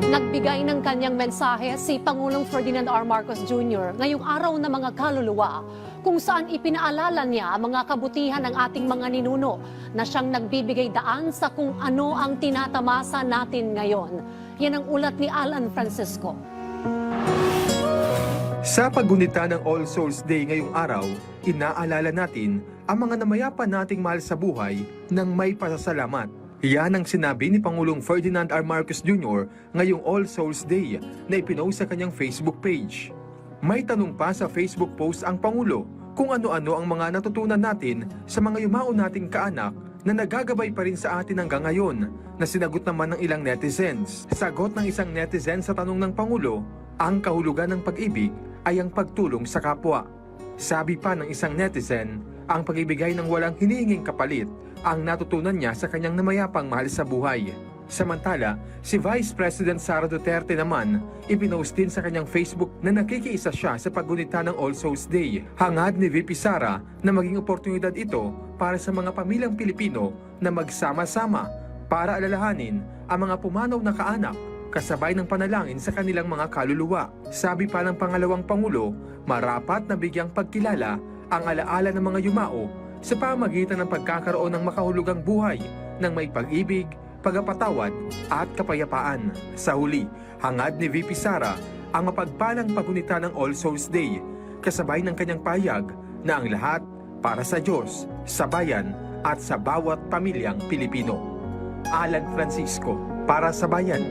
Nagbigay ng kanyang mensahe si Pangulong Ferdinand R. Marcos Jr. ngayong araw na mga kaluluwa kung saan ipinaalala niya ang mga kabutihan ng ating mga ninuno na siyang nagbibigay daan sa kung ano ang tinatamasa natin ngayon. Yan ang ulat ni Alan Francisco. Sa paggunita ng All Souls Day ngayong araw, inaalala natin ang mga namayapa nating mahal sa buhay ng may pasasalamat. Yan ang sinabi ni Pangulong Ferdinand R. Marcos Jr. ngayong All Souls Day na ipinost sa kanyang Facebook page. May tanong pa sa Facebook post ang Pangulo kung ano-ano ang mga natutunan natin sa mga yumao nating kaanak na nagagabay pa rin sa atin hanggang ngayon na sinagot naman ng ilang netizens. Sagot ng isang netizen sa tanong ng Pangulo, ang kahulugan ng pag-ibig ay ang pagtulong sa kapwa. Sabi pa ng isang netizen, ang pag-ibigay ng walang hinihinging kapalit ang natutunan niya sa kanyang namayapang mahal sa buhay. Samantala, si Vice President Sara Duterte naman, ipinost din sa kanyang Facebook na nakikiisa siya sa paggunita ng All Souls Day. Hangad ni VP Sara na maging oportunidad ito para sa mga pamilyang Pilipino na magsama-sama para alalahanin ang mga pumanaw na kaanak kasabay ng panalangin sa kanilang mga kaluluwa. Sabi pa ng pangalawang Pangulo, marapat na bigyang pagkilala ang alaala ng mga yumao sa pamagitan ng pagkakaroon ng makahulugang buhay ng may pag-ibig, pagapatawad at kapayapaan. Sa huli, hangad ni VP Sara ang mapagpalang pagunita ng All Souls Day kasabay ng kanyang payag na ang lahat para sa Diyos, sa bayan at sa bawat pamilyang Pilipino. Alan Francisco para sa bayan.